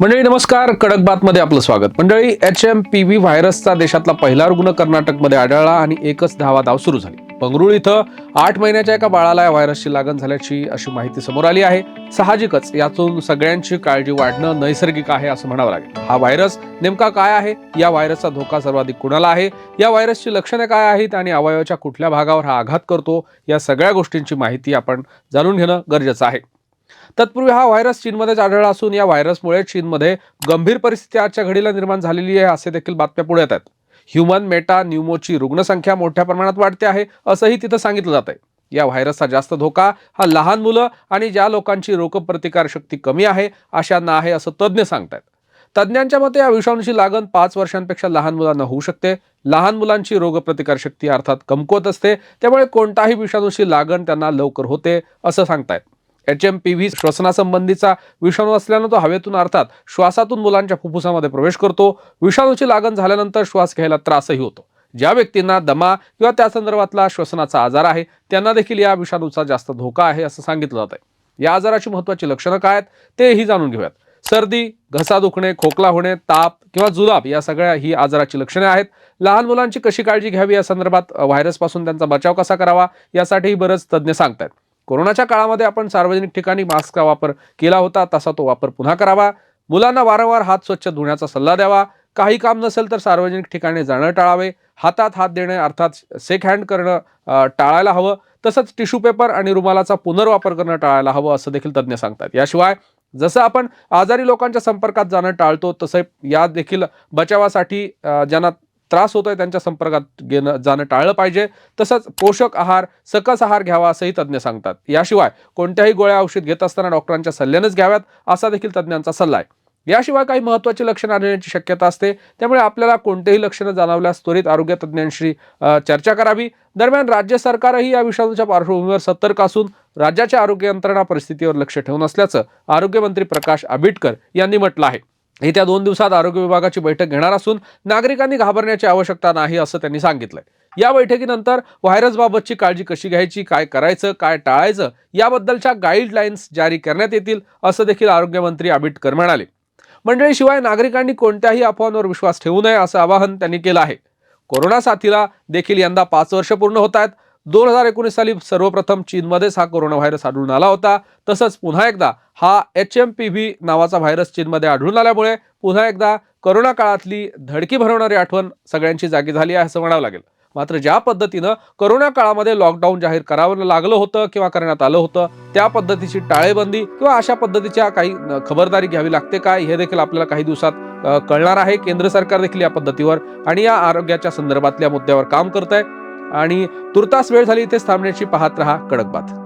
मंडळी नमस्कार. कडक बातमध्ये आपलं स्वागत. मंडळी एच एम पी व्ही व्हायरसचा देशातला पहिला रुग्ण कर्नाटकमध्ये आढळला आणि एकच धावा धाव सुरू झाली. बंगळुरू इथं आठ महिन्याच्या एका बाळाला या व्हायरसची लागण झाल्याची अशी माहिती समोर आली आहे. साहजिकच यातून सगळ्यांची काळजी वाढणं नैसर्गिक आहे असं म्हणावं लागेल. हा व्हायरस नेमका काय आहे? या व्हायरसचा धोका सर्वाधिक कुणाला आहे? या व्हायरसची लक्षणे काय आहेत आणि अवयवाच्या कुठल्या भागावर हा आघात करतो? या सगळ्या गोष्टींची माहिती आपण जाणून घेणं गरजेचं आहे. तत्पूर्वी हा व्हायरस चीनमध्येच आढळला असून या व्हायरसमुळे चीनमध्ये गंभीर परिस्थिती आजच्या घडीला निर्माण झालेली आहे असे देखील बातम्या पुढे येतात ह्युमन मेटा न्यूमोची रुग्णसंख्या मोठ्या प्रमाणात वाढते आहे असंही तिथं सांगितलं जात आहे. या व्हायरसचा जास्त धोका हा लहान मुलं आणि ज्या लोकांची रोगप्रतिकार शक्ती कमी आहे अशांना आहे असं तज्ज्ञ सांगतायत. तज्ज्ञांच्या मते या विषाणूची लागण पाच वर्षांपेक्षा लहान मुलांना होऊ शकते. लहान मुलांची रोगप्रतिकार शक्ती अर्थात कमकुवत असते. त्यामुळे कोणताही विषाणूची लागण त्यांना लवकर होते असं सांगतायत. एच एम पी व्ही श्वसनासंबंधीचा विषाणू असल्यानं तो हवेतून अर्थात श्वासातून मुलांच्या फुफ्फुसामध्ये प्रवेश करतो. विषाणूची लागण झाल्यानंतर श्वास घ्यायला त्रासही होतो. ज्या व्यक्तींना दमा किंवा त्या संदर्भातला श्वसनाचा आजार आहे त्यांना देखील या विषाणूचा जास्त धोका आहे असं सांगितलं जात आहे या आजाराची महत्वाची लक्षणं काय आहेत तेही जाणून घेऊयात. सर्दी घसा दुखणे खोकला होणे ताप किंवा जुलाब या सगळ्या ही आजाराची लक्षणे आहेत. लहान मुलांची कशी काळजी घ्यावी या संदर्भात व्हायरसपासून त्यांचा बचाव कसा करावा यासाठीही बरंच तज्ज्ञ सांगतायत. कोरोनाच्या काळामध्ये आपण सार्वजनिक ठिकाणी मास्कचा वापर केला होता तसा तो वापर पुन्हा करावा. मुलांना वारंवार हात स्वच्छ धुण्याचा सल्ला द्यावा. काही काम नसेल तर सार्वजनिक ठिकाणी जाणं टाळावे. हातात हात देणे अर्थात सेक हँड करणं टाळायला हवं. तसंच टिश्यू पेपर आणि रुमालाचा पुनर्वापर करणं टाळायला हवं असं देखील तज्ज्ञ सांगतात. याशिवाय जसं आपण आजारी लोकांच्या संपर्कात जाणं टाळतो तसं या देखील बचावासाठी ज्यांना त्रास होतोय त्यांच्या संपर्कात घेणं जाणं टाळलं पाहिजे. तसंच पोषक आहार सकस आहार घ्यावा असंही तज्ज्ञ सांगतात. याशिवाय कोणत्याही गोळ्या औषध घेत असताना डॉक्टरांच्या सल्ल्यानेच घ्याव्यात असा देखील तज्ज्ञांचा सल्ला आहे. याशिवाय काही महत्त्वाची लक्षणं आढळण्याची शक्यता असते. त्यामुळे आपल्याला कोणतेही लक्षणं जाणवल्यास त्वरित आरोग्य तज्ज्ञांशी चर्चा करावी. दरम्यान राज्य सरकारही या विषाणूच्या पार्श्वभूमीवर सतर्क असून राज्याच्या आरोग्य यंत्रणा परिस्थितीवर लक्ष ठेवून असल्याचं आरोग्यमंत्री प्रकाश आंबेडकर यांनी म्हटलं आहे. येत्या दोन दिवसात आरोग्य विभागाची बैठक घेणार असून नागरिकांनी घाबरण्याची आवश्यकता नाही असं त्यांनी सांगितलंय. या बैठकीनंतर व्हायरसबाबतची काळजी कशी घ्यायची काय करायचं काय टाळायचं याबद्दलच्या गाईडलाईन्स जारी करण्यात येतील असं देखील आरोग्यमंत्री आंबेडकर म्हणाले. मंडळी शिवाय नागरिकांनी कोणत्याही अफवांवर विश्वास ठेवू नये असं आवाहन त्यांनी केलं आहे. कोरोना साथीला देखील यंदा पाच वर्ष पूर्ण होत आहेत. दोन हजार एकोणीस साली सर्वप्रथम चीनमध्येच हा कोरोना व्हायरस आढळून आला होता. तसंच पुन्हा एकदा हा एच एम पी व्ही नावाचा व्हायरस चीनमध्ये आढळून आल्यामुळे पुन्हा एकदा करोना काळातली धडकी भरवणारी आठवण सगळ्यांची जागी झाली आहे असं म्हणावं लागेल. मात्र ज्या पद्धतीनं कोरोना काळामध्ये लॉकडाऊन जाहीर करावं लागलं होतं किंवा करण्यात आलं होतं त्या पद्धतीची टाळेबंदी किंवा अशा पद्धतीच्या काही खबरदारी घ्यावी लागते काय हे देखील आपल्याला काही दिवसात कळणार आहे. केंद्र सरकार देखील या पद्धतीवर आणि या आरोग्याच्या संदर्भातल्या मुद्द्यावर काम करत आहे आणि तुर्तास वेळ झाली इथेच थांबण्याची पाहत रहा कडक बात